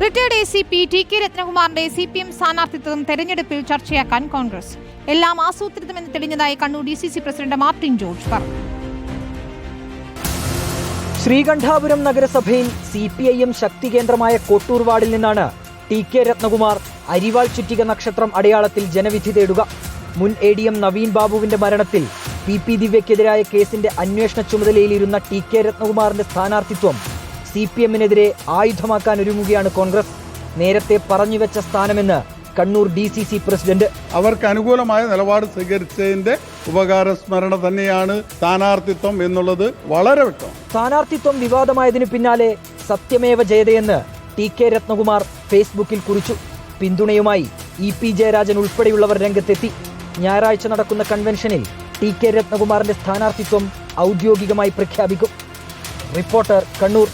Retired A C P T K രത്നകുമാറിന്റെ C P M സ്ഥാനാർത്ഥിത്വം തെരഞ്ഞെടുപ്പിൽ ചർച്ചയാക്കാൻ കോൺഗ്രസ്. എല്ലാം ആസൂത്രിതമെന്ന് തെളിഞ്ഞതായി Kannur D C C president Martin George പറഞ്ഞു. ശ്രീകണ്ഠാപുരം നഗരസഭയിൽ സി പി ഐ എം ശക്തി കേന്ദ്രമായ കോട്ടൂർ വാർഡിൽ നിന്നാണ് ടി കെ രത്നകുമാർ അരിവാൾ ചുറ്റിക നക്ഷത്രം അടയാളത്തിൽ ജനവിധി തേടുക. മുൻ എ ഡി എം നവീൻ ബാബുവിന്റെ മരണത്തിൽ പി പി ദിവ്യക്കെതിരായ കേസിന്റെ അന്വേഷണ ചുമതലയിലിരുന്ന ടി കെ രത്നകുമാറിന്റെ സ്ഥാനാർത്ഥിത്വം സി പി എമ്മിനെതിരെ ആയുധമാക്കാൻ ഒരുങ്ങുകയാണ് കോൺഗ്രസ്. നേരത്തെ പറഞ്ഞുവെച്ച സ്ഥാനമെന്ന് Kannur D C C president. അവർക്ക് അനുകൂലമായ നിലപാട് സ്വീകരിച്ചതിന്റെ ഉപകാര സ്മരണ തന്നെയാണ് സ്ഥാനാർത്ഥിത്വം എന്നുള്ളത് വളരെ വ്യക്തം. സ്ഥാനാർത്ഥിത്വം വിവാദമായതിനു പിന്നാലെ സത്യമേവ ജയതയെന്ന് ടി കെ രത്നകുമാർ ഫേസ്ബുക്കിൽ കുറിച്ചു. പിന്തുണയുമായി ഇ പി ജയരാജൻ ഉൾപ്പെടെയുള്ളവർ രംഗത്തെത്തി. ഞായറാഴ്ച നടക്കുന്ന കൺവെൻഷനിൽ ടി കെ രത്നകുമാറിന്റെ സ്ഥാനാർത്ഥിത്വം ഔദ്യോഗികമായി പ്രഖ്യാപിക്കും. റിപ്പോർട്ടർ കണ്ണൂർ.